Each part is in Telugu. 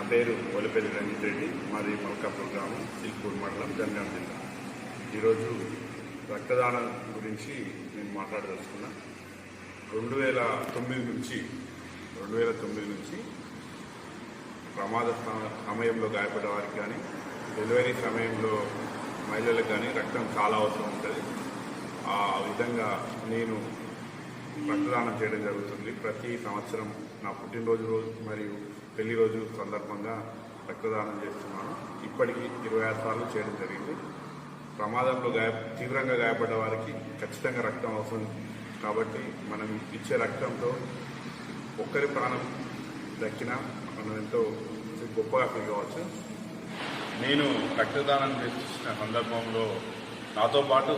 నా పేరు ఒలిపల్లి రంజిత్ రెడ్డి. మాది మల్కాపూర్ గ్రామం సిల్పూర్ మండలం జనగాం జిల్లా. ఈరోజు రక్తదానం గురించి నేను మాట్లాడదలుచుకున్నా. రెండు వేల తొమ్మిది నుంచి రెండు వేల తొమ్మిది నుంచి ప్రమాద సమయంలో గాయపడే వారికి కానీ డెలివరీ సమయంలో మహిళలకు కానీ రక్తం చాలా అవసరం ఉంటుంది. ఆ విధంగా నేను రక్తదానం చేయడం జరుగుతుంది. ప్రతి సంవత్సరం నా పుట్టినరోజు రోజు మరియు పెళ్ళి రోజు సందర్భంగా రక్తదానం చేస్తున్నాను. ఇప్పటికి ఇరవై ఆరు సార్లు చేయడం జరిగింది. ప్రమాదంలో గాయ తీవ్రంగా గాయపడ్డ వారికి ఖచ్చితంగా రక్తం అవసరం. కాబట్టి మనం ఇచ్చే రక్తంతో ఒక్కరి ప్రాణం దక్కినా మనం ఎంతో గొప్పగా ఫీల్ కావచ్చు. నేను రక్తదానం చేసిన సందర్భంలో నాతో పాటు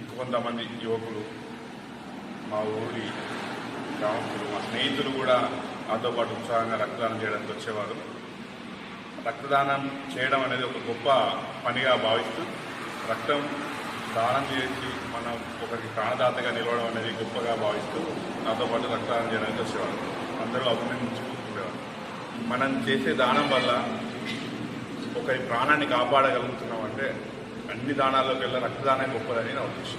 ఇంకొంతమంది యువకులు మా ఊరి గ్రామస్తులు మా స్నేహితులు కూడా నాతో పాటు ఉత్సాహంగా రక్తదానం చేయడానికి వచ్చేవారు. రక్తదానం చేయడం అనేది ఒక గొప్ప పనిగా భావిస్తూ రక్తం దానం చేసి మనం ఒకరికి ప్రాణదాతగా నిలవడం అనేది గొప్పగా భావిస్తూ నాతో పాటు రక్తదానం చేయడానికి వచ్చేవారు. అందరూ అభినందించుకుంటుండేవారు మనం చేసే దానం వల్ల ఒకరి ప్రాణాన్ని కాపాడగలుగుతున్నాం అంటే అన్ని దానాల్లోకి వెళ్ళి రక్తదానం గొప్పదని నా ఉద్దేశం.